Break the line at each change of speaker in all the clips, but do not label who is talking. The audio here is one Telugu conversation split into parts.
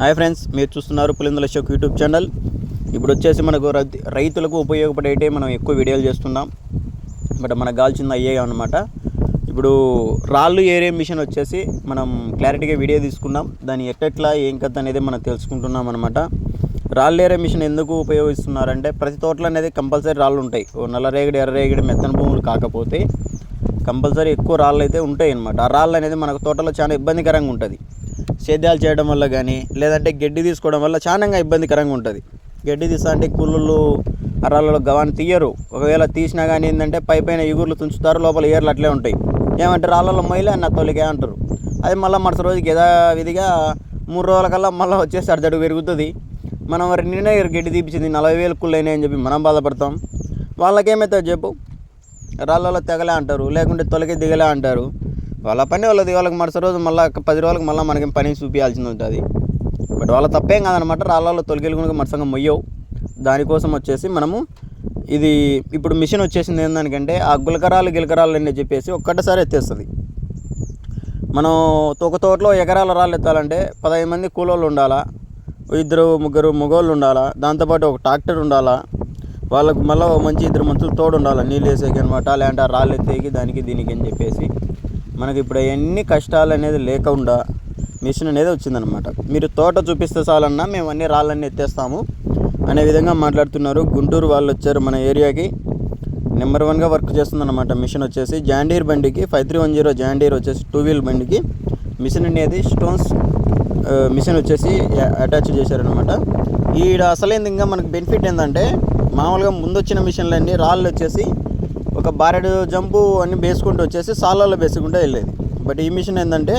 హాయ్ ఫ్రెండ్స్ మీరు చూస్తున్నారు పులిందుల షోక్ యూట్యూబ్ ఛానల్. ఇప్పుడు వచ్చేసి మనకు రై- రైతులకు ఉపయోగపడేటే మనం ఎక్కువ వీడియోలు చేస్తున్నాం. బట్ మనకు కావాల్సింది అయ్యే అనమాట ఇప్పుడు రాళ్ళు ఏరే మిషన్ వచ్చేసి మనం క్లారిటీగా వీడియో తీసుకున్నాం. దాని ఎట్టెట్లా ఏం కథ అనేది మనం తెలుసుకుంటున్నాం అనమాట రాళ్ళు ఏరే మిషన్ ఎందుకు ఉపయోగిస్తున్నారంటే ప్రతి తోటలో అనేది కంపల్సరీ రాళ్ళు ఉంటాయి. ఓ నల్లరేగడి ఎర్రరేగడి మెత్తన భూములు కాకపోతే కంపల్సరీ ఎక్కువ రాళ్ళు అయితే ఉంటాయి అనమాట ఆ రాళ్ళు అనేది మనకు తోటలో చాలా ఇబ్బందికరంగా ఉంటుంది. సేద్యాలు చేయడం వల్ల కానీ లేదంటే గడ్డి తీసుకోవడం వల్ల చాలా ఇబ్బందికరంగా ఉంటుంది. గడ్డి తీస్తా అంటే కూలీలు ఆ గవాన్ని తీయరు. ఒకవేళ తీసినా కానీ ఏంటంటే పై పైన ఇగుర్లు తుంచుతారు లోపల ఏర్లు అట్లే ఉంటాయి. ఏమంటే రాళ్ళలో మొయ్యలే అన్న తొలికే అంటారు. అది మళ్ళీ మరుసటి రోజుకి యథావిధిగా మూడు రోజుల కల్లా మళ్ళీ వచ్చేసి అర్ధడు పెరుగుతుంది. మనం మరి నిన్నే గడ్డి తీపించింది నలభై వేలు కుళ్ళైనాయి అని చెప్పి మనం బాధపడతాం. వాళ్ళకేమవుతుంది చెప్పు? రాళ్ళలో తెగలే అంటారు లేకుంటే తొలగి దిగలే అంటారు. వాళ్ళ పని వాళ్ళది. వాళ్ళకి మరుసటి రోజు మళ్ళీ పది రోజులకు మళ్ళీ మనకి పని చూపించాల్సింది ఉంటుంది. బట్ వాళ్ళ తప్పేం కాదనమాట. రాళ్ళలో తొలగిలు కనుక మరసంగా మొయ్యవు. దానికోసం వచ్చేసి మనము ఇది ఇప్పుడు మిషన్ వచ్చేసింది ఏందనికంటే ఆ గులకరాలు గిలకరాలు అని చెప్పేసి ఒక్కటిసారి ఎత్తేస్తుంది. మనం ఒక తోటలో ఎకరాల రాళ్ళు ఎత్తాలంటే పదహైదు మంది కూలోళ్ళు ఉండాలా? ఇద్దరు ముగ్గురు మగోళ్ళు ఉండాలా? దాంతోపాటు ఒక ట్రాక్టర్ ఉండాలా? వాళ్ళకు మళ్ళీ మంచి ఇద్దరు మనుషులు తోడు ఉండాలి? నీళ్ళు వేసేకి అనమాట లేదంటే ఆ రాళ్ళు ఎత్తేకి దానికి దీనికి అని చెప్పేసి మనకి ఇప్పుడు ఎన్ని కష్టాలు అనేది లేకుండా మిషన్ అనేది వచ్చిందనమాట మీరు తోట చూపిస్తే చాలన్నా మేము అన్ని రాళ్ళన్నీ ఎత్తేస్తాము. అనే విధంగా మాట్లాడుతున్నారు. గుంటూరు వాళ్ళు వచ్చారు మన ఏరియాకి. నెంబర్ వన్గా వర్క్ చేస్తుందన్నమాట మిషన్ వచ్చేసి. జాండీర్ బండికి ఫైవ్ త్రీ వన్ జీరో జాండీర్ వచ్చేసి టూ వీల్ బండికి మిషన్ అనేది స్టోన్స్ మిషన్ వచ్చేసి అటాచ్ చేశారనమాట ఈడ అసలేంది ఇంకా మనకు బెనిఫిట్ ఏంటంటే మామూలుగా ముందు వచ్చిన మిషన్లన్నీ రాళ్ళు వచ్చేసి ఒక బారెడు జంపు అన్ని వేసుకుంటూ వచ్చేసి సాలలో వేసుకుంటూ వెళ్ళేది. బట్ ఈ మిషన్ ఏంటంటే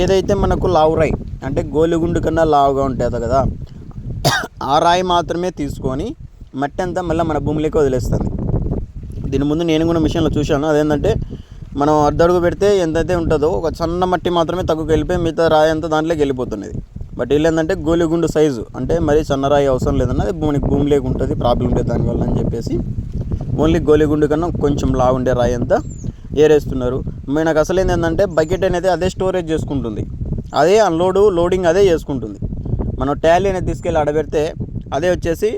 ఏదైతే మనకు లావు రాయి అంటే గోలిగుండు కన్నా లావుగా ఉంటుంది కదా ఆ రాయి మాత్రమే తీసుకొని మట్టి అంతా మళ్ళీ మన భూమిలోకి వదిలేస్తుంది. దీని ముందు నేను కూడా మిషన్లో చూశాను. అదేంటంటే మనం అర్ధడుగు పెడితే ఎంతైతే ఉంటుందో ఒక చిన్న మట్టి మాత్రమే తగ్గుకు వెళ్ళిపోయి మిగతా రాయి అంతా దాంట్లోకి వెళ్ళిపోతున్నది. బట్ వీళ్ళు ఏంటంటే గోలిగుండు సైజు అంటే మరీ సన్న రాయి అవసరం లేదన్నది భూమికి భూమిలోకి ఉంటుంది ప్రాబ్లం లేదు దానివల్ల అని చెప్పేసి ఓన్లీ గోలిగుండు కన్నా కొంచెం లాగుండే రాయి అంతా ఏరేస్తున్నారు. మనకు అసలు ఏంటంటే బకెట్ అనేది అదే స్టోరేజ్ చేసుకుంటుంది. అదే అన్లోడు లోడింగ్ అదే చేసుకుంటుంది. మనం టాలీ అనేది తీసుకెళ్ళి ఆడబెడితే అదే వచ్చేసి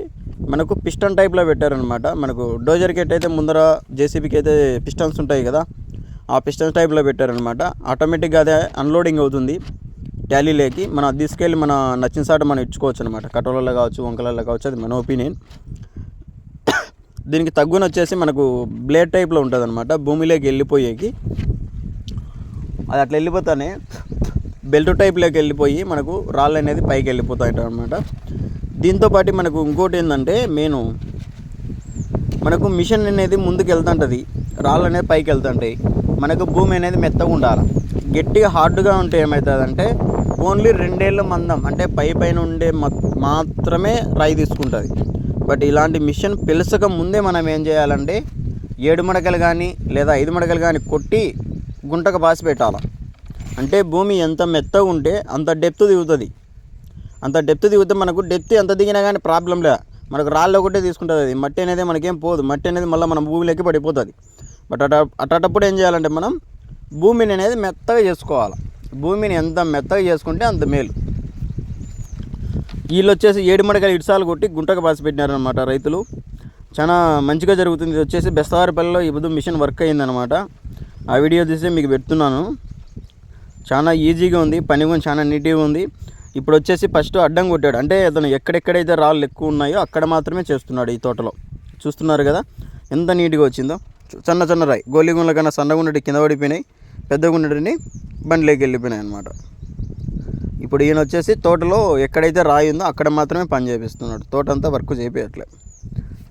మనకు పిస్టన్ టైప్లో పెట్టారనమాట మనకు డోజర్ కెట్ అయితే ముందర జేసీబీకి అయితే పిస్టన్స్ ఉంటాయి కదా ఆ పిస్టన్స్ టైప్లో పెట్టారనమాట ఆటోమేటిక్గా అదే అన్లోడింగ్ అవుతుంది ట్యాలీలోకి మనం అది తీసుకెళ్ళి మన నచ్చిన సాట మనం ఇచ్చుకోవచ్చు అనమాట కటోలలో కావచ్చు వంకలలో కావచ్చు అది మన ఒపీనియన్ దీనికి తగ్గున వచ్చేసి మనకు బ్లేడ్ టైప్లో ఉంటుంది అనమాట భూమిలోకి వెళ్ళిపోయేకి. అది అట్లా వెళ్ళిపోతానే బెల్ట్ టైప్లోకి వెళ్ళిపోయి మనకు రాళ్ళు అనేది పైకి వెళ్ళిపోతాయి అనమాట దీంతో పాటు మనకు ఇంకోటి ఏంటంటే మెయిన్ మనకు మిషన్ అనేది ముందుకు వెళ్తుంటుంది రాళ్ళు అనేది పైకి వెళ్తుంటాయి. మనకు భూమి అనేది మెత్తగా ఉండాలి. గట్టిగా హార్డ్గా ఉంటే ఏమవుతుందంటే ఓన్లీ రెండేళ్ళ మందం అంటే పై పైన ఉండే మాత్రమే రాయి తీసుకుంటుంది. బట్ ఇలాంటి మిషన్ పిలసక ముందే మనం ఏం చేయాలంటే ఏడు మడకలు కానీ లేదా ఐదు మడకలు కానీ కొట్టి గుంటకు బాసి పెట్టాలి. అంటే భూమి ఎంత మెత్తగా ఉంటే అంత డెప్త్ దిగుతుంది. అంత డెప్త్ దిగితే మనకు డెప్త్ ఎంత దిగినా కానీ ప్రాబ్లం లే. మనకు రాళ్ళు ఒకటే తీసుకుంటుంది అది. మట్టి అనేది మనకేం పోదు. మట్టి అనేది మళ్ళీ మన భూమిలోకి పడిపోతుంది. బట్ అట అటప్పుడు ఏం చేయాలంటే మనం భూమిని అనేది మెత్తగా చేసుకోవాలి. భూమిని ఎంత మెత్తగా చేసుకుంటే అంత మేలు. వీళ్ళు వచ్చేసి ఏడు మడకలు ఇటుసాలు కొట్టి గుంటకు బాసి పెట్టినారనమాట రైతులు. చాలా మంచిగా జరుగుతుంది. ఇది వచ్చేసి బెస్తవారిపల్లిలో ఈ మిషన్ వర్క్ అయిందనమాట ఆ వీడియో తీసి మీకు పెడుతున్నాను. చాలా ఈజీగా ఉంది. పని కూడా చాలా నీట్గా ఉంది. ఇప్పుడు వచ్చేసి ఫస్ట్ అడ్డం కొట్టాడు. అంటే అతను ఎక్కడెక్కడైతే రాళ్ళు ఎక్కువ ఉన్నాయో అక్కడ మాత్రమే చేస్తున్నాడు ఈ తోటలో. చూస్తున్నారు కదా? ఎంత నీట్గా వచ్చిందో. చిన్న చిన్న రాయి. గోలిగుండ్ల కన్నా సన్నగుండటి కింద పడిపోయినాయి. పెద్దగుండటిని బండిలోకి వెళ్ళిపోయినాయి అనమాట ఇప్పుడు ఈయన వచ్చేసి తోటలో ఎక్కడైతే రాయి ఉందో అక్కడ మాత్రమే పని చేపిస్తున్నాడు. తోట అంతా వర్క్ చేపించట్లే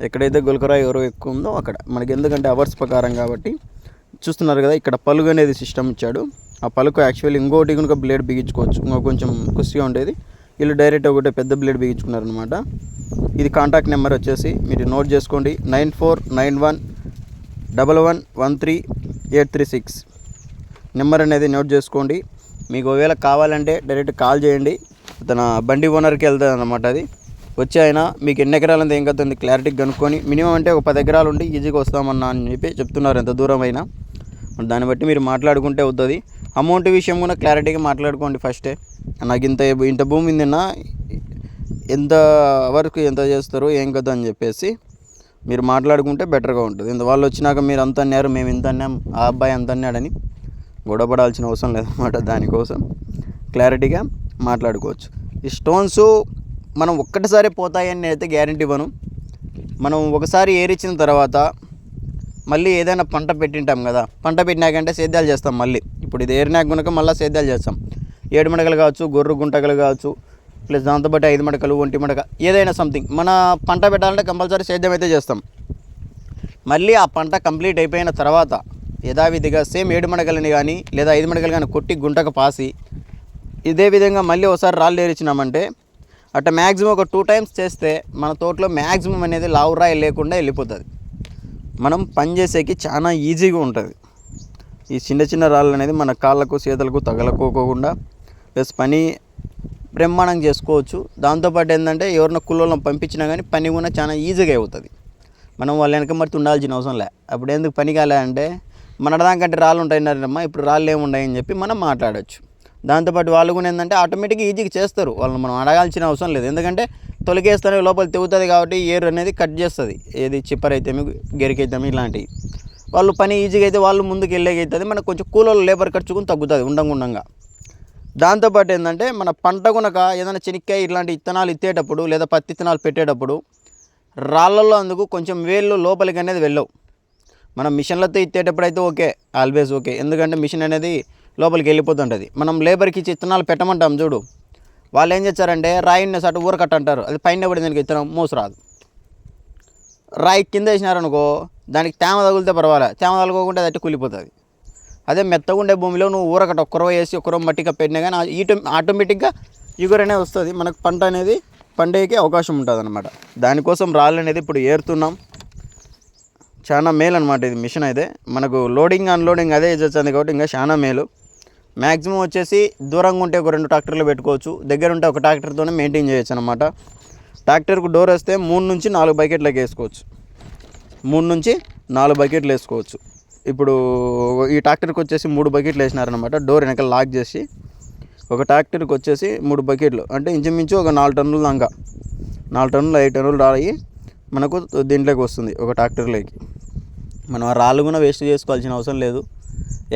ఎక్కడైతే గులకరాయి ఎవరో ఎక్కువ ఉందో అక్కడ. మనకి ఎందుకంటే అవర్స్ ప్రకారం కాబట్టి చూస్తున్నారు కదా ఇక్కడ పలుగు అనేది సిస్టమ్ ఇచ్చాడు. ఆ పలుకు యాక్చువల్లీ ఇంకోటి కనుక బ్లేడ్ బిగించుకోవచ్చు. ఇంకో కొంచెం కుస్సిగా ఉండేది. వీళ్ళు డైరెక్ట్ ఒకటే పెద్ద బ్లేడ్ బిగించుకున్నారనమాట ఇది కాంటాక్ట్ నెంబర్ వచ్చేసి మీరు నోట్ చేసుకోండి. Nine four nine one double one one three eight three six. Number అనేది నోట్ చేసుకోండి. మీకు ఒకవేళ కావాలంటే డైరెక్ట్ కాల్ చేయండి. తన బండి ఓనర్కి వెళ్తుంది అనమాట అది. వచ్చి ఆయన మీకు ఎన్ని ఎకరాలు అంత ఏం కదండి క్లారిటీ కనుక్కొని మినిమం అంటే ఒక పది ఎకరాలు ఉండి ఈజీగా వస్తామన్నా అని చెప్పి చెప్తున్నారు ఎంత దూరం అయినా. దాన్ని బట్టి మీరు మాట్లాడుకుంటే అవుతుంది. అమౌంట్ విషయం కూడా క్లారిటీగా మాట్లాడుకోండి ఫస్టే నాకు ఇంత ఇంత భూమి ఉందన్నా ఎంత వరకు ఎంత చేస్తారు ఏం కదా అని చెప్పేసి మీరు మాట్లాడుకుంటే బెటర్గా ఉంటుంది. ఇంత వాళ్ళు వచ్చినాక మీరు అంత అన్నారు మేము ఇంత అన్నాం ఆ అబ్బాయి అంత అన్నాడని. గొడవపడాల్సిన అవసరం లేదన్నమాట దానికోసం. క్లారిటీగా మాట్లాడుకోవచ్చు. ఈ స్టోన్స్ మనం ఒక్కటిసారి పోతాయని అయితే గ్యారంటీ ఇవ్వను. మనం ఒకసారి ఏరిచ్చిన తర్వాత మళ్ళీ ఏదైనా పంట పెట్టింటాం కదా పంట పెట్టినాకంటే సేద్యాలు చేస్తాం మళ్ళీ. ఇప్పుడు ఇది ఏరినాక కనుక మళ్ళీ సేద్యాలు చేస్తాం. ఏడు మడకలు కావచ్చు గొర్రె గుంటకలు కావచ్చు ప్లస్ దాంతోపాటు ఐదు మడకలు ఒంటి మడక ఏదైనా సంథింగ్ మన పంట పెట్టాలంటే కంపల్సరీ సేద్యం అయితే చేస్తాం. మళ్ళీ ఆ పంట కంప్లీట్ అయిపోయిన తర్వాత యథావిధిగా సేమ్ ఏడు మడగలని కానీ లేదా ఐదు మడగలు కానీ కొట్టి గుంటకు పాసి ఇదే విధంగా మళ్ళీ ఒకసారి రాళ్ళు ఏరిచినామంటే అట్లా మ్యాక్సిమం ఒక టూ టైమ్స్ చేస్తే మన తోటలో మ్యాక్సిమం అనేది లావు రాయి లేకుండా వెళ్ళిపోతుంది. మనం పని చేసేకి చాలా ఈజీగా ఉంటుంది. ఈ చిన్న చిన్న రాళ్ళు అనేది మన కాళ్ళకు చేతులకు తగలకోకుండా ప్లస్ పని బ్రహ్మాండం చేసుకోవచ్చు. దాంతోపాటు ఏంటంటే ఎవరిన కుళ్ళోళ్ళని పంపించినా కానీ పని కూడా చాలా ఈజీగా అవుతుంది మనం వాళ్ళ వెనక మట్టి ఉండాల్సిన అవసరం లే. అప్పుడు ఎందుకు పని కాలే అంటే మన దానికంటే రాళ్ళు ఉంటాయినారమ్మా ఇప్పుడు రాళ్ళు ఏమి చెప్పి మనం మాట్లాడవచ్చు దాంతోపాటు వాళ్ళు కూడా ఏంటంటే ఆటోమేటిక్గా ఈజీగా చేస్తారు. వాళ్ళని మనం అడగాల్సిన అవసరం లేదు. ఎందుకంటే తొలికేస్తేనే లోపల తెగుతుంది కాబట్టి ఏర్ అనేది కట్ చేస్తుంది. ఏది చిప్పర్ అయితేమి గెరికైతేమి ఇలాంటివి. వాళ్ళు పని ఈజీగా అయితే వాళ్ళు ముందుకు వెళ్ళేకైతుంది. మనకు కొంచెం కూలలో లేబర్ ఖర్చు కూడా తగ్గుతుంది ఉండంగుండంగా దాంతోపాటు ఏంటంటే మన పంట కొనక ఏదైనా చెనిక్కాయ ఇట్లాంటి ఇత్తనాలు ఇత్తేటప్పుడు లేదా పత్తి ఇత్తనాలు పెట్టేటప్పుడు రాళ్ళల్లో అందుకు కొంచెం వేళ్ళు లోపలికి అనేది వెళ్ళవు. మనం మిషన్లతో ఇచ్చేటప్పుడు అయితే ఓకే ఆల్వేస్ ఓకే. ఎందుకంటే మిషన్ అనేది లోపలికి వెళ్ళిపోతుంటుంది. మనం లేబర్కి ఇచ్చి ఇత్తనాలు పెట్టమంటాం చూడు. వాళ్ళు ఏం చేస్తారంటే రాయిని సటు ఊరకట్ట అంటారు అది పైన పడి దానికి ఇత్తనం మోసరాదు రాయి కింద వేసినారనుకో దానికి తేమ తగిలితే పర్వాలే. తేమ తగలకోకుండా అది అట్టి కూలిపోతుంది అదే మెత్తగా ఉండే భూమిలో నువ్వు ఊరకట ఒక్కరో వేసి ఒక్కరో మట్టిగా పెట్టినా కానీ ఈటో ఆటోమేటిక్గా ఇగురు అనేది వస్తుంది. మనకు పంట అనేది పండేకి అవకాశం ఉంటుంది అనమాట దానికోసం రాళ్ళు అనేది ఇప్పుడు ఏరుతున్నాం. చాలా మేలు అనమాట ఇది మిషన్ అయితే. మనకు లోడింగ్ అన్లోడింగ్ అదే చేస్తుంది కాబట్టి ఇంకా చాలా మేలు. మ్యాక్సిమం వచ్చేసి దూరంగా ఉంటే ఒక రెండు ట్రాక్టర్లు పెట్టుకోవచ్చు. దగ్గర ఉంటే ఒక ట్రాక్టర్తోనే మెయింటైన్ చేయొచ్చు అనమాట ట్రాక్టర్కు డోర్ వేస్తే మూడు నుంచి నాలుగు బకెట్లకు వేసుకోవచ్చు. మూడు నుంచి నాలుగు బకెట్లు వేసుకోవచ్చు. ఇప్పుడు ఈ ట్రాక్టర్కి వచ్చేసి మూడు బకెట్లు వేసినారనమాట డోర్ వెనకాల లాక్ చేసి ఒక ట్రాక్టర్కి వచ్చేసి మూడు బకెట్లు అంటే ఇంచుమించు ఒక నాలుగు టన్నుల దాకా. నాలుగు టన్నులు ఐదు టన్నులు రాయి మనకు దీంట్లోకి వస్తుంది ఒక ట్రాక్టర్లోకి మనం ఆ రాళ్ళు కూడా వేస్ట్ చేసుకోవాల్సిన అవసరం లేదు.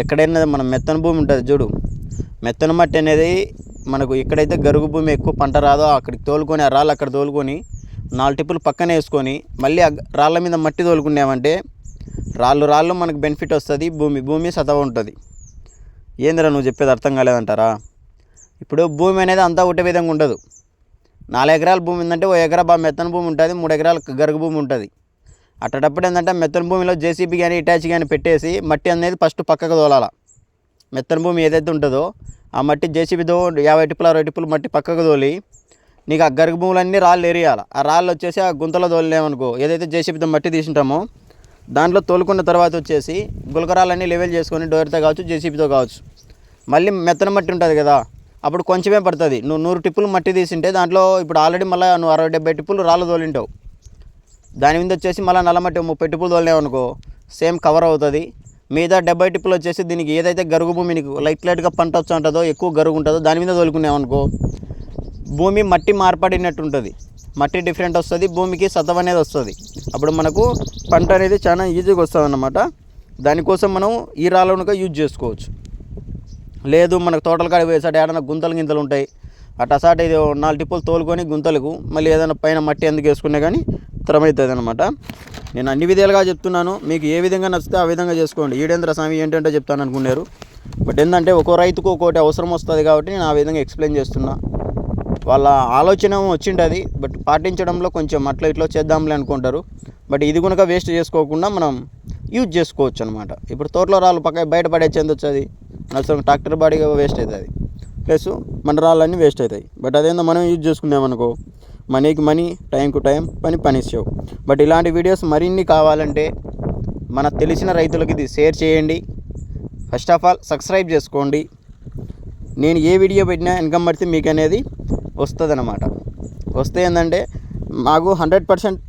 ఎక్కడైనా మనం మెత్తన భూమి ఉంటుంది చూడు. మెత్తన మట్టి అనేది మనకు ఎక్కడైతే గరుగు భూమి ఎక్కువ పంట రాదో అక్కడికి తోలుకొని ఆ రాళ్ళు అక్కడ తోలుకొని నాలుగు టిప్పులు పక్కన వేసుకొని మళ్ళీ ఆ రాళ్ళ మీద మట్టి తోలుకున్నామంటే రాళ్ళు రాళ్ళు మనకు బెనిఫిట్ వస్తుంది భూమి భూమి సతవ ఉంటుంది. ఏందిరా నువ్వు చెప్పేది అర్థం కాలేదంటారా? ఇప్పుడు భూమి అనేది అంతా ఒకటే విధంగా ఉండదు. నాలుగు ఎకరాల భూమి ఉందంటే ఓ ఎకరా బాగా మెత్తన భూమి ఉంటుంది మూడు ఎకరాల గరుగు భూమి ఉంటుంది. అట్టటప్పుడు ఏంటంటే మెత్తన భూమిలో జేసీబీ కానీ ఇటాచ్ కానీ పెట్టేసి మట్టి అనేది ఫస్ట్ పక్కకు తోలాల. మెత్తన భూమి ఏదైతే ఉంటుందో ఆ మట్టి జేసీబీతో యాభై టిప్పులు అరవై టిప్పులు మట్టి పక్కకు తోలి నీకు ఆ గరుగు భూములన్నీ రాళ్ళు ఎరియాలి ఆ రాళ్ళు వచ్చేసి ఆ గుంతలో తోలినామనుకో ఏదైతే జేసీబీతో మట్టి తీసుంటామో దాంట్లో తోలుకున్న తర్వాత వచ్చేసి గులకరాలన్నీ లెవెల్ చేసుకొని డోర్తో కావచ్చు జేసీబీతో కావచ్చు. మళ్ళీ మెత్తన మట్టి ఉంటుంది కదా అప్పుడు కొంచెమే పడుతుంది. నువ్వు నూరు టిప్పులు మట్టి తీసింటే దాంట్లో ఇప్పుడు ఆల్రెడీ మళ్ళీ నువ్వు అరవై డెబ్బై టిప్పులు రాళ్ళు తోలింటావు. దాని మీద వచ్చేసి మళ్ళీ నల్లమట్టి ముప్పై టిప్పులు తోలినావు అనుకో సేమ్ కవర్ అవుతుంది. మిగతా డెబ్బై టిప్పులు వచ్చేసి దీనికి ఏదైతే గరుగు భూమి నీకు లైట్ లైట్గా పంట వచ్చి ఉంటుందో ఎక్కువ గరుగు ఉంటుందో దాని మీద తోలుకున్నావు భూమి మట్టి మార్పడినట్టు ఉంటుంది మట్టి డిఫరెంట్ వస్తుంది భూమికి సతవ అనేది వస్తుంది. అప్పుడు మనకు పంట అనేది చాలా ఈజీగా వస్తుంది అన్నమాట. దానికోసం మనం ఈ రాళ్ళనుగా యూజ్ చేసుకోవచ్చు. లేదు మనకు తోటల కాడ వేసాడు ఏడైనా గుంతలు గింతలు ఉంటాయి. అటు అసాట ఇది నాలుగు టిప్పులు తోలుకొని గుంతలకు మళ్ళీ ఏదైనా పైన మట్టి ఎందుకు వేసుకున్నా కానీ ఉత్తరమవుతుంది అనమాట నేను అన్ని విధాలుగా చెప్తున్నాను. మీకు ఏ విధంగా నచ్చితే ఆ విధంగా చేసుకోండి. ఈడేంద్ర స్వామి ఏంటంటే చెప్తాను అనుకున్నారు బట్ ఏంటంటే ఒక్కో రైతుకు ఒక్కోటి అవసరం వస్తుంది కాబట్టి నేను ఆ విధంగా ఎక్స్ప్లెయిన్ చేస్తున్నా. వాళ్ళ ఆలోచన వచ్చింటుంది బట్ పాటించడంలో కొంచెం అట్లా ఇట్లా చేద్దాంలే అనుకుంటారు. బట్ ఇది కనుక వేస్ట్ చేసుకోకుండా మనం యూజ్ చేసుకోవచ్చు అనమాట ఇప్పుడు తోటలో రాళ్ళు పక్క బయట పడేసి వచ్చేది. నష్టం ట్రాక్టర్ బాడీగా వేస్ట్ అవుతుంది ప్లస్ మన రాళ్ళన్నీ వేస్ట్ అవుతాయి బట్ అదేందో మనం యూజ్ చేసుకున్నామనుకో మనీకి మనీ టైంకు టైం పని పనిచ్చావు బట్ ఇలాంటి వీడియోస్ మరిన్ని కావాలంటే మన తెలిసిన రైతులకి ఇది షేర్ చేయండి. ఫస్ట్ ఆఫ్ ఆల్ సబ్స్క్రైబ్ చేసుకోండి. నేను ఏ వీడియో పెట్టినా ఇన్కమ్ పడితే మీకు అనేది వస్తుంది అనమాట వస్తే ఏంటంటే మాకు హండ్రెడ్ పర్సెంట్